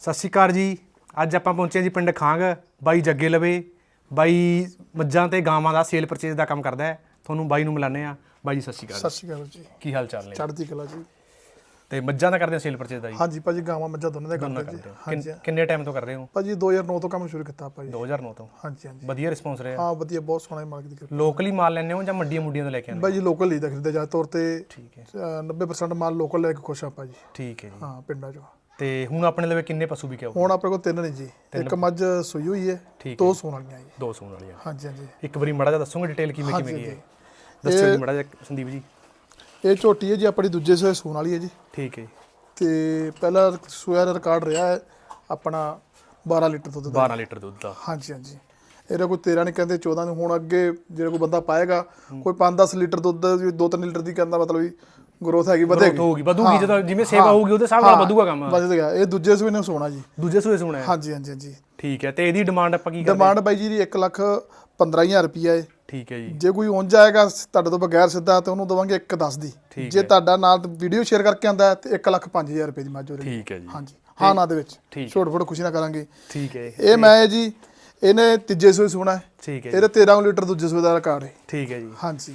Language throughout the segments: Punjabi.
ਸਤਿ ਸ਼੍ਰੀ ਅਕਾਲ ਜੀ। ਅੱਜ ਆਪਾਂ ਪਹੁੰਚੇ ਹਾਂ ਜੀ ਪਿੰਡ ਖਾਂਗ। ਬਾਈ ਜੱਗੇ ਲਵੇ। ਬਾਈ ਮੱਝਾਂ ਤੇ ਗਾਵਾਂ ਦਾ ਸੇਲ ਪਰਚੇਜ਼ ਦਾ ਕੰਮ ਕਰਦਾ ਹੈ। ਤੁਹਾਨੂੰ ਬਾਈ ਨੂੰ ਮਿਲਾਨੇ ਆ ਬਾਈ ਜੀ ਸਤਿ ਸ਼੍ਰੀ ਅਕਾਲ ਸਤਿ ਸ਼੍ਰੀ ਅਕਾਲ ਜੀ। ਕੀ ਹਾਲ ਚਾਲ ਨੇ? ਚੜ੍ਹਦੀ ਕਲਾ ਜੀ। ਤੇ ਮੱਝਾਂ ਦਾ ਕਰਦੇ ਸੇਲ ਪਰਚੇਜ਼ ਦਾ ਜੀ? ਹਾਂਜੀ ਭਾਜੀ ਗਾਵਾਂ ਮੱਝਾਂ ਦੋਨਾਂ ਦੇ ਦੋਨਾਂ ਕਰਦੇ ਜੀ ਹੋ। ਹਾਂਜੀ ਕਿੰਨ- ਟਾਈਮ ਤੋਂ ਕਰ ਰਹੇ ਹੋ? ਭਾਜੀ 2009 ਤੋਂ ਕੰਮ ਸ਼ੁਰੂ ਕੀਤਾ ਆਪਾਂ ਜੀ। 2009 ਤੋਂ? ਹਾਂਜੀ ਹਾਂਜੀ। ਵਧੀਆ ਰਿਸਪੌਂਸ ਰਿਹਾ? ਹਾਂ ਵਧੀਆ ਬਹੁਤ ਸੋਹਣਾ ਮਾਰਕ ਦੀ ਕਿਰਪਾ। ਲੋਕਲੀ ਮਾਲ ਲੈਣੇ ਹੋ ਜਾਂ ਮੰਡੀਆਂ ਮੁੰਡੀਆਂ ਤੋਂ ਲੈ ਕੇ ਆਉਂਦੇ ਭਾਜੀ ਲੋਕਲ ਲਈ ਦਾ ਖਰੀਦਿਆ ਜਾ ਤੌਰ ਤੇ ਠੀਕ ਹੈ। ਅ, 90% ਮਾਲ ਲੋਕਲ ਲੈ ਕੇ ਖੁਸ਼ ਆਪਾਂ ਜੀ। ਠੀਕ ਹੈ ਜੀ। ਹਾਂ ਪਿੰਡਾਂ 'ਚੋਂ। ਤੇ ਹੁਣ ਆਪਣੇ ਲਵੇ ਕਿੰਨੇ ਪਸ਼ੂ ਵਿਕੇ ਹੋ ਹੁਣ ਆਪਣੇ ਕੋਲ ਤਿੰਨ ਨੇ ਜੀ। ਇੱਕ ਮੱਝ ਸੂਈ ਹੋਈ ਹੈ ਦੋ ਸੂਣ ਵਾਲੀਆਂ ਜੀ। ਦੋ ਸੂਣ ਵਾਲੀਆਂ। ਹਾਂਜੀ ਹਾਂਜੀ। ਇੱਕ ਵਾਰੀ ਮੜਾ ਜਿਹਾ ਦੱਸੋਗੇ ਡਿਟੇਲ ਕਿਵੇਂ ਕਿਵੇਂ ਹੈ? ਦੱਸਿਓ ਜੀ ਮੜਾ ਜਿਹਾ ਸੰਦੀਪ ਜੀ। ਇਹ ਝੋਟੀ ਹੈ ਜੀ ਆਪਣੀ ਦੂਜੇ ਸੂਏ ਸੂਣ ਵਾਲੀ ਹੈ ਜੀ। ਠੀਕ ਹੈ। ਜੀ। ਤੇ ਪਹਿਲਾ ਸੂਆ ਦਾ ਰਿਕਾਰਡ ਰਿਹਾ ਹੈ ਆਪਣਾ 12 ਲੀਟਰ ਦੁੱਧ ਦਾ। 12 ਲੀਟਰ ਦੁੱਧ ਦਾ। ਹਾਂਜੀ ਹਾਂਜੀ। ਇਹਦਾ ਕੋਈ 13 ਨਹੀਂ ਕਹਿੰਦੇ 14 ਨੂੰ ਹੁਣ ਅੱਗੇ ਜਿਹੜਾ ਕੋਈ ਬੰਦਾ ਪਾਏਗਾ ਕੋਈ 5-10 ਲੀਟਰ ਦੁੱਧ 2-3 ਲੀਟਰ ਦੀ ਕਹਿੰਦਾ ਮਤਲਬ ਵੀ ਗਰੋਥ ਹੈਗੀ ਵਧੇਗੀ। ਹੋਊਗੀ ਵਧੂਗੀ ਜਦੋਂ ਜਿਵੇਂ ਸੇਵਾ ਹੋਊਗੀ ਉਹਦੇ ਹਿਸਾਬ ਨਾਲ ਵਧੂਗਾ ਕੰਮ। ਵਧ ਗਿਆ ਇਹ ਦੂਜੇ ਸੂਏ ਨੇ ਸੋਣਾ ਜੀ। ਦੂਜੇ ਸੂਏ ਸੁਣਿਆ ਹਾਂਜੀ ਹਾਂਜੀ ਹਾਂਜੀ। ਠੀਕ ਹੈ ਤੇ ਇਹਦੀ ਡਿਮਾਂਡ ਆਪਾਂ ਕੀ ਕਰਦੇ ਡਿਮਾਂਡ ਬਾਈ ਜੀ ਦੀ 1 ਲੱਖ 15000 ਰੁਪਈਆ ਹੈ ਠੀਕ ਹੈ ਜੀ। ਜੇ ਕੋਈ ਉਂਝ ਆਏਗਾ ਤੁਹਾਡੇ ਤੋਂ ਬਗੈਰ ਸਿੱਧਾ ਤੇ ਉਹਨੂੰ ਦਵਾਂਗੇ 1 10 ਦੀ। ਜੇ ਤੁਹਾਡਾ ਨਾਲ ਵੀਡੀਓ ਸ਼ੇਅਰ ਕਰਕੇ ਆਂਦਾ ਤੇ 1 ਲੱਖ 5000 ਰੁਪਏ ਦੀ ਰਹੀ ਠੀਕ ਹੈ ਜੀ। ਹਾਂਜੀ। ਹਾਂ ਨਾ ਦੇ ਵਿੱਚ। ਛੋਟ ਫੋਟ ਖੁਸ਼ੀ ਨਾਲ ਕਰਾਂਗੇ। ਠੀਕ ਹੈ। ਇਹ ਮੈਂ ਜੀ ਇਹਨੇ ਤੀਜੇ ਸੂਏ ਸੋਣਾ ਹੈ। ਠੀਕ ਹੈ ਇਹਦੇ 13 ਲੀਟਰ ਦੂਜੇ ਸੂਏ ਦਾ ਰਿਕਾਰਡ ਹੈ ਠੀਕ ਹੈ ਜੀ। ਹਾਂਜੀ।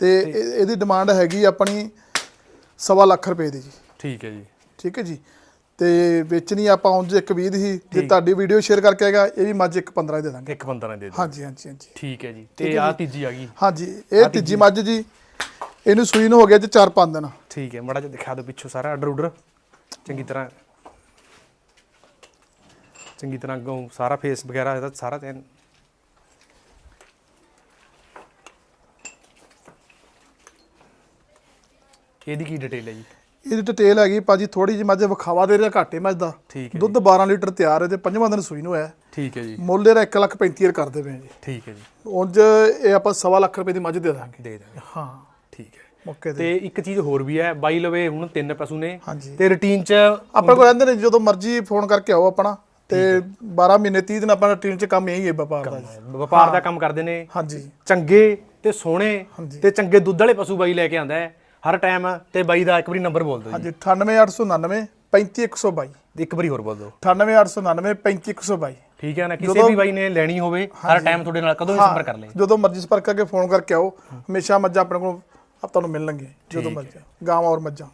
ਤੇ ਇਹ- ਇਹਦੀ ਡਿਮਾਂਡ ਹੈਗੀ ਆਪਣੀ ਸਵਾ ਲੱਖ ਰੁਪਏ ਦੀ ਜੀ। ਠੀਕ ਹੈ ਜੀ। ਠੀਕ ਹੈ ਜੀ। ਤੇ ਵੇਚਣੀ ਆਪਾਂ ਉਂਝ ਇੱਕ 20 ਦੀ ਜੇ ਤੁਹਾਡੀ ਵੀਡੀਓ ਸ਼ੇਅਰ ਕਰਕੇ ਆਏਗਾ ਇਹ ਵੀ ਮੱਝ ਇੱਕ 15 ਦੇ ਦਾਂਗੇ। ਇੱਕ 15 ਦੇ ਦਿਓ ਹਾਂਜੀ ਹਾਂਜੀ ਹਾਂਜੀ। ਠੀਕ ਹੈ ਜੀ। ਤੇ ਆ ਤੀਜੀ ਆ ਗਈ। ਹਾਂਜੀ ਇਹ ਤੀਜੀ ਮੱਝ ਜੀ। ਇਹਨੂੰ ਸੂਈ ਨੂੰ ਹੋ ਗਿਆ ਜੀ 4-5 ਦਿਨ। ਠੀਕ ਹੈ ਮੜਾ ਜਿਹਾ ਦਿਖਾ ਦਿਓ ਪਿੱਛੋਂ ਸਾਰਾ ਆਰਡਰ ਉਡਰ ਚੰਗੀ ਤਰ੍ਹਾਂ। ਚੰਗੀ ਤਰ੍ਹਾਂ ਅੱਗੋਂ ਸਾਰਾ ਫੇਸ ਵਗੈਰਾ ਇਹਦਾ ਸਾਰਾ ਤੇ ਇਹਦੀ ਕੀ ਡਿਟੇਲ ਹੈ ਜੀ? ਇਹਦੀ ਡਿਟੇਲ ਹੈਗੀ ਭਾਜੀ ਥੋੜੀ ਜਿਹੀ ਮੱਝ ਵਿਖਾਵਾ ਦੇ ਰਿਹਾ ਘਾਟੇ ਮੱਝ ਦਾ ਠੀਕ ਹੈ ਦੁੱਧ 12 ਲੀਟਰ ਤਿਆਰ ਹੈ ਤੇ ਪੰਜਵਾਂ ਦਿਨ ਸੂਈ ਨੂੰ ਹੈ। ਠੀਕ ਹੈ ਜੀ। ਮੁੱਲ ਇਹਦਾ 1 ਲੱਖ 35 ਕਰਦੇ ਪਏ ਜੀ। ਠੀਕ ਹੈ ਜੀ। ਉਂਝ ਇਹ ਆਪਾਂ ਸਵਾ ਲੱਖ ਰੁਪਏ ਦੀ ਮੱਝ ਦੇ ਦਾਂਗੇ। ਦੇ ਦਾਂਗੇ। ਹਾਂ। ਠੀਕ ਹੈ। ਮੌਕੇ ਤੇ। ਇੱਕ ਚੀਜ਼ ਹੋਰ ਵੀ ਹੈ ਬਾਈ ਲਵੇ ਹੁਣ ਤਿੰਨ ਪਸ਼ੂ ਨੇ ਤੇ ਰੁਟੀਨ ਚ ਆਪਣੇ ਕੋਲ ਰਹਿੰਦੇ ਨੇ ਜਦੋਂ ਮਰਜ਼ੀ ਫੋਨ ਕਰਕੇ ਆਓ ਆਪਣਾ ਤੇ 12 ਮਹੀਨੇ 30 ਦਿਨ ਆਪਣਾ ਟੀਮ 'ਚ ਕੰਮ ਇਹੀ ਹੈ ਵਪਾਰ ਦਾ। ਵਪਾਰ ਦਾ ਕੰਮ ਕਰਦੇ ਨੇ। ਹਾਂਜੀ। ਚੰਗੇ ਤੇ ਸੋਹਣੇ। ਤੇ ਚੰਗੇ ਦੁੱਧ ਵਾਲੇ ਪਸ਼ੂ ਬਾਈ ਲੈ ਕੇ ਆਂਦਾ ਹੈ। ਹਰ ਟਾਈਮ ਤੇ ਬਾਈ ਦਾ ਇੱਕ ਵਾਰੀ ਨੰਬਰ ਬੋਲ ਦਿਓ ਹਾਂਜੀ 98899 35122 ਜੀ ਇੱਕ ਵਾਰੀ ਹੋਰ ਬੋਲ ਦਿਓ। 98899 35122 ਠੀਕ ਹੈ ਨਾ ਕਿਸੇ ਵੀ ਬਾਈ ਨੇ ਲੈਣੀ ਹੋਵੇ ਹਰ ਟਾਈਮ ਤੁਹਾਡੇ ਨਾਲ ਕਦੋਂ ਵੀ ਸੰਪਰਕ ਕਰ ਲੇ ਜਦੋਂ ਮਰਜ਼ੀ ਸੰਪਰਕ ਕਰਕੇ ਫੋਨ ਕਰਕੇ ਆਓ। ਹਮੇਸ਼ਾ ਮੱਝਾਂ ਆਪਣੇ ਕੋਲ ਆਪ ਤੁਹਾਨੂੰ ਮਿਲਣਗੇ ਜਦੋਂ ਮਰਜ਼ੀ। ਗਾਵਾਂ ਔਰ ਮੱਝਾਂ।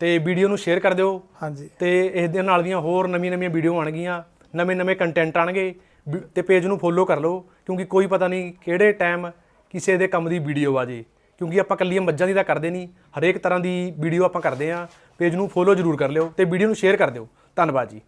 ਤੇ ਵੀਡੀਓ ਨੂੰ ਸ਼ੇਅਰ ਕਰ ਦਿਓ। ਹਾਂਜੀ। ਤੇ ਇਸ ਦੇ ਨਾਲ ਦੀਆਂ ਹੋਰ ਨਵੀਆਂ ਨਵੀਆਂ ਵੀਡੀਓ ਆਣਗੀਆਂ ਨਵੇਂ ਨਵੇਂ ਕੰਟੈਂਟ ਆਣਗੇ ਤੇ ਪੇਜ ਨੂੰ ਫੋਲੋ ਕਰ ਲਓ ਕਿਉਂਕਿ ਕੋਈ ਪਤਾ ਨਹੀਂ ਕਿਹੜੇ ਟਾਈਮ ਕਿਸੇ ਦੇ ਕੰਮ ਦੀ ਵੀਡੀਓ ਆ ਜੇ। ਕਿਉਂਕਿ ਆਪਾਂ ਕੱਲੀਆਂ ਮੱਝਾਂ ਦੀ ਤਾਂ ਕਰਦੇ ਨਹੀਂ, ਹਰੇਕ ਤਰ੍ਹਾਂ ਦੀ ਵੀਡੀਓ ਆਪਾਂ ਕਰਦੇ ਆਂ ਪੇਜ ਨੂੰ ਫੋਲੋ ਜ਼ਰੂਰ ਕਰ ਲਿਓ ਤੇ ਵੀਡੀਓ ਨੂੰ ਸ਼ੇਅਰ ਕਰ ਦਿਓ। ਧੰਨਵਾਦ ਜੀ।